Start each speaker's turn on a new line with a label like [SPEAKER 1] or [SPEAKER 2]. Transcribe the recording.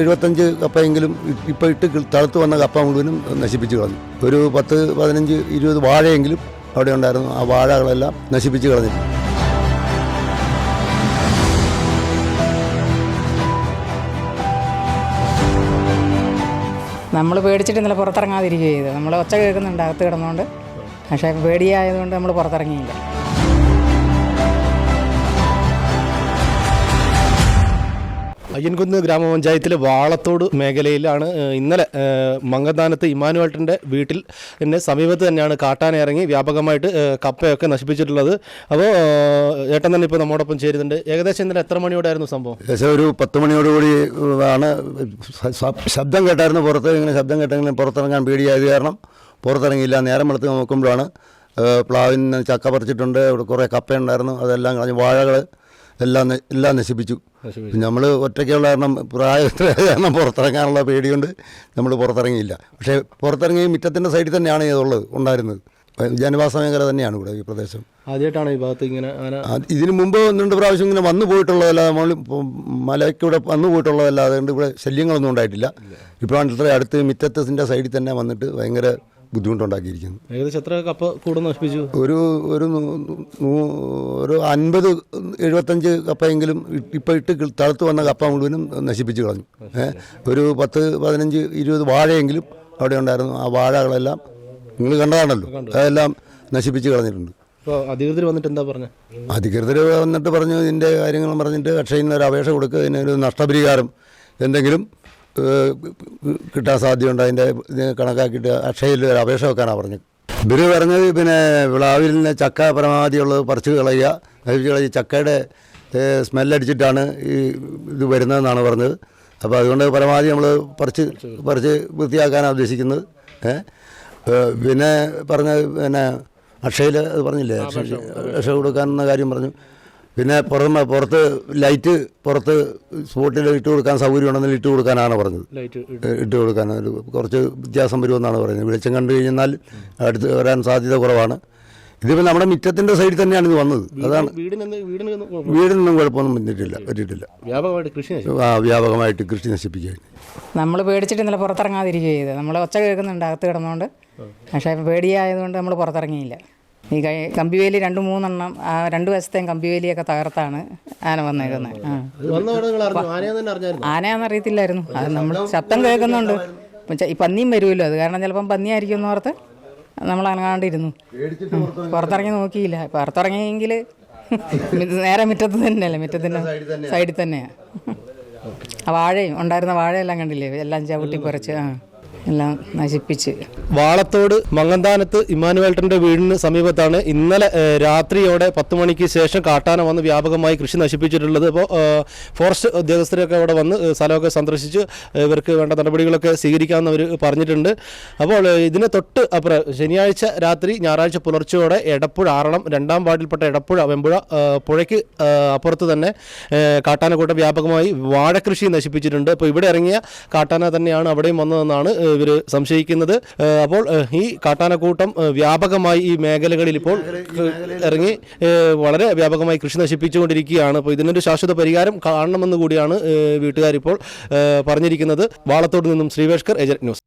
[SPEAKER 1] എഴുപത്തഞ്ച് കപ്പയെങ്കിലും ഇപ്പോൾ ഇട്ട് തളുത്ത് വന്ന കപ്പ മുഴുവനും നശിപ്പിച്ച് കളഞ്ഞു. ഒരു പത്ത് പതിനഞ്ച് ഇരുപത് വാഴയെങ്കിലും അവിടെ ഉണ്ടായിരുന്നു. ആ വാഴകളെല്ലാം നശിപ്പിച്ച് കളഞ്ഞു.
[SPEAKER 2] നമ്മൾ പേടിച്ചിട്ട് ഇന്നലെ പുറത്തിറങ്ങാതിരിക്കുക ചെയ്ത് നമ്മൾ ഒച്ച കേൾക്കുന്നുണ്ട് അകത്ത് കിടന്നുകൊണ്ട് പക്ഷേ പേടിയായതുകൊണ്ട് നമ്മൾ പുറത്തിറങ്ങിയില്ല.
[SPEAKER 3] അയ്യൻകുന്ന് ഗ്രാമപഞ്ചായത്തിലെ വാളത്തോട് മേഖലയിലാണ് ഇന്നലെ ഏഹ്, മംഗദാനത്ത് ഇമാനുവേട്ടന്റെ വീട്ടിൽ തന്നെ സമീപത്ത് തന്നെയാണ് കാട്ടാന ഇറങ്ങി വ്യാപകമായിട്ട് കപ്പയൊക്കെ നശിപ്പിച്ചിട്ടുള്ളത്. അപ്പോൾ ഏട്ടൻ തന്നെ ഇപ്പോൾ നമ്മോടൊപ്പം ചേരുന്നുണ്ട്. ഏകദേശം ഇന്നലെ എത്ര മണിയോടായിരുന്നു സംഭവം?
[SPEAKER 1] ഏകദേശം ഒരു പത്ത് മണിയോടുകൂടി ആണ്. ശബ്ദം കേട്ടായിരുന്നു പുറത്ത് ഇങ്ങനെ ശബ്ദം കേട്ടെങ്കിലും പുറത്തിറങ്ങാൻ പേടിയായത് കാരണം പുറത്തിറങ്ങിയില്ല. നേരം വെളുത്ത് നോക്കുമ്പോഴാണ് പ്ലാവിൽ നിന്ന് ചക്ക പറിച്ചിട്ടുണ്ട്. കുറേ കപ്പയുണ്ടായിരുന്നു. അതെല്ലാം കളഞ്ഞ് വാഴകൾ എല്ലാം ന- എല്ലാം നശിപ്പിച്ചു. നമ്മൾ ഒറ്റയ്ക്കുള്ള കാരണം പ്രായത്തിൽ കാരണം പുറത്തിറങ്ങാനുള്ള പേടിയുണ്ട്. നമ്മൾ പുറത്തിറങ്ങിയില്ല. പക്ഷേ പുറത്തിറങ്ങി മുറ്റത്തിന്റെ സൈഡിൽ തന്നെയാണ് ഇതുള്ളത് ഉണ്ടായിരുന്നത്. ജനവാസ മേഖല തന്നെയാണ് ഇവിടെ ഈ പ്രദേശം.
[SPEAKER 3] ആദ്യമായിട്ടാണ് ഈ ഭാഗത്ത് ഇങ്ങനെ
[SPEAKER 1] ഇതിന് മുമ്പ് ഒന്ന് രണ്ട് പ്രാവശ്യം ഇങ്ങനെ വന്നു പോയിട്ടുള്ളതല്ലാതെ നമ്മൾ മലയ്ക്കൂടെ വന്നു പോയിട്ടുള്ളതല്ലാതെ അതുകൊണ്ട് ഇവിടെ ശല്യങ്ങളൊന്നും ഉണ്ടായിട്ടില്ല. ഇപ്പോഴാണ് ഇത്ര അടുത്ത് മിറ്റത്തിന്റെ സൈഡിൽ തന്നെ വന്നിട്ട് ഭയങ്കര ബുദ്ധിമുട്ടുണ്ടാക്കിയിരിക്കുന്നു.
[SPEAKER 3] ഏകദേശം എത്ര കപ്പ കൂടെ നശിപ്പിച്ചു?
[SPEAKER 1] ഒരു ഒരു ഒരു അൻപത് എഴുപത്തഞ്ച് കപ്പയെങ്കിലും ഇപ്പോൾ ഇട്ട് തളുത്ത് വന്ന കപ്പ മുഴുവനും നശിപ്പിച്ച് കളഞ്ഞു. ഒരു പത്ത് പതിനഞ്ച് ഇരുപത് വാഴയെങ്കിലും അവിടെ ഉണ്ടായിരുന്നു. ആ വാഴകളെല്ലാം നിങ്ങൾ കണ്ടതാണല്ലോ. അതെല്ലാം നശിപ്പിച്ച് കളഞ്ഞിട്ടുണ്ട്.
[SPEAKER 3] ഇപ്പോൾ അധികൃതർ വന്നിട്ട് എന്താ പറഞ്ഞത്
[SPEAKER 1] അധികൃതർ വന്നിട്ട് പറഞ്ഞു ഇതിന്റെ കാര്യങ്ങൾ പറഞ്ഞിട്ട് അക്ഷയിൽ നിന്ന് ഒരു അപേക്ഷ കൊടുക്കുക ഇതിനൊരു നഷ്ടപരിഹാരം എന്തെങ്കിലും കിട്ടാൻ സാധ്യതയുണ്ട്. അതിന്റെ ഇത് കണക്കാക്കിയിട്ട് അക്ഷയിൽ ഒരു അപേക്ഷ വെക്കാനാണ് പറഞ്ഞത്. ഇവർ പറഞ്ഞത് പിന്നെ വിളാവിൽ നിന്ന് ചക്ക പരമാവധിയുള്ളത് പറിച്ച് കളയുക. പറിച്ച് കളയുക ചക്കയുടെ സ്മെല്ലടിച്ചിട്ടാണ് ഈ ഇത് വരുന്നതെന്നാണ് പറഞ്ഞത്. അപ്പോൾ അതുകൊണ്ട് പരമാവധി നമ്മൾ പറിച്ച് പറിച്ച് വൃത്തിയാക്കാനാണ് ഉദ്ദേശിക്കുന്നത്. പിന്നെ പറഞ്ഞ പിന്നെ അക്ഷയിൽ അത് പറഞ്ഞില്ലേ? അക്ഷയ അക്ഷ കൊടുക്കാനെന്ന കാര്യം പറഞ്ഞു. പിന്നെ പുറമെ പുറത്ത് ലൈറ്റ് പുറത്ത് സ്പോട്ടിൽ ഇട്ട് കൊടുക്കാൻ സൗകര്യം ഉണ്ടെങ്കിൽ ഇട്ട് കൊടുക്കാനാണ് പറഞ്ഞത്.
[SPEAKER 3] ലൈറ്റ്
[SPEAKER 1] ഇട്ട് കൊടുക്കാൻ കുറച്ച് വ്യത്യാസം വരുമെന്നാണ് പറയുന്നത്. വെളിച്ചം കണ്ടു കഴിഞ്ഞാൽ അടുത്ത് വരാൻ സാധ്യത കുറവാണ്. ഇതിപ്പോൾ നമ്മുടെ മിറ്റത്തിന്റെ സൈഡിൽ തന്നെയാണ് ഇത് വന്നത്. അതാണ്. വീടിനൊന്നും കുഴപ്പമൊന്നും വന്നിട്ടില്ല പറ്റിയിട്ടില്ല ആ വ്യാപകമായിട്ട് കൃഷി നശിപ്പിക്കുകയാണ്.
[SPEAKER 2] നമ്മൾ പേടിച്ചിട്ട് ഇന്നലെ പുറത്തിറങ്ങാതിരിക്കുക ചെയ്ത് നമ്മൾ ഒച്ച കേൾക്കുന്നുണ്ട് അകത്ത് കിടന്നുകൊണ്ട്. പക്ഷേ പേടിയായതുകൊണ്ട് നമ്മൾ പുറത്തിറങ്ങിയില്ല. ഈ കൈ കമ്പിവേലി രണ്ട് മൂന്നെണ്ണം ആ രണ്ട് വശത്തെയും കമ്പിവേലിയൊക്കെ തകർത്താണ് ആന വന്നേക്കുന്നത് ആ. ആനയാണെന്ന് അറിയത്തില്ലായിരുന്നു. അത് നമ്മൾ ശബ്ദം കേൾക്കുന്നുണ്ട്. പക്ഷേ ഈ പന്നിയും വരുമല്ലോ. അത് കാരണം ചിലപ്പം പന്നിയായിരിക്കും എന്ന് ഓർത്ത് നമ്മൾ അനങ്ങാണ്ടിരുന്നു. പുറത്തിറങ്ങി നോക്കിയില്ല. പുറത്തിറങ്ങിയെങ്കിൽ നേരെ മുറ്റത്ത് തന്നെയല്ലേ? മുറ്റത്തിന്റെ സൈഡിൽ തന്നെയാണ് ആ വാഴയും ഉണ്ടായിരുന്ന വാഴയെല്ലാം കണ്ടില്ലേ? എല്ലാം ചവിട്ടി പറിച്ച് ആ. എല്ലാം നശിപ്പിച്ച്.
[SPEAKER 3] വാളത്തോട് മങ്ങന്താനത്ത് ഇമ്മാനുവേൽട്ടന്റെ വീടിന് സമീപത്താണ് ഇന്നലെ രാത്രിയോടെ പത്ത് മണിക്ക് ശേഷം കാട്ടാന വന്ന് വ്യാപകമായി കൃഷി നശിപ്പിച്ചിട്ടുള്ളത്. അപ്പോൾ ഫോറസ്റ്റ് ഉദ്യോഗസ്ഥരൊക്കെ അവിടെ വന്ന് സ്ഥലമൊക്കെ സന്ദർശിച്ച് ഇവർക്ക് വേണ്ട നടപടികളൊക്കെ സ്വീകരിക്കാമെന്ന് അവർ പറഞ്ഞിട്ടുണ്ട്. അപ്പോൾ ഇതിനെ തൊട്ട് അപ്പുറം ശനിയാഴ്ച രാത്രി ഞായറാഴ്ച പുലർച്ചയോടെ എടപ്പുഴ ആറളം രണ്ടാം വാർഡിൽപ്പെട്ട എടപ്പുഴ വെമ്പുഴ പുഴയ്ക്ക് അപ്പുറത്ത് തന്നെ കാട്ടാനക്കൂട്ടം വ്യാപകമായി വാഴക്കൃഷി നശിപ്പിച്ചിട്ടുണ്ട്. അപ്പോൾ ഇവിടെ ഇറങ്ങിയ കാട്ടാന തന്നെയാണ് അവിടെയും വന്നതെന്നാണ് ഇവർ സംശയിക്കുന്നത്. അപ്പോൾ ഈ കാട്ടാനക്കൂട്ടം വ്യാപകമായി ഈ മേഖലകളിൽ ഇപ്പോൾ ഇറങ്ങി വളരെ വ്യാപകമായി കൃഷി നശിപ്പിച്ചുകൊണ്ടിരിക്കുകയാണ്. അപ്പോൾ ഇതിനൊരു ശാശ്വത പരിഹാരം കാണണമെന്ന് കൂടിയാണ് വീട്ടുകാരിപ്പോൾ പറഞ്ഞിരിക്കുന്നത്. വാളത്തോട് നിന്നും ശ്രീവേഷ്കർ ഏജന്റ് ന്യൂസ്.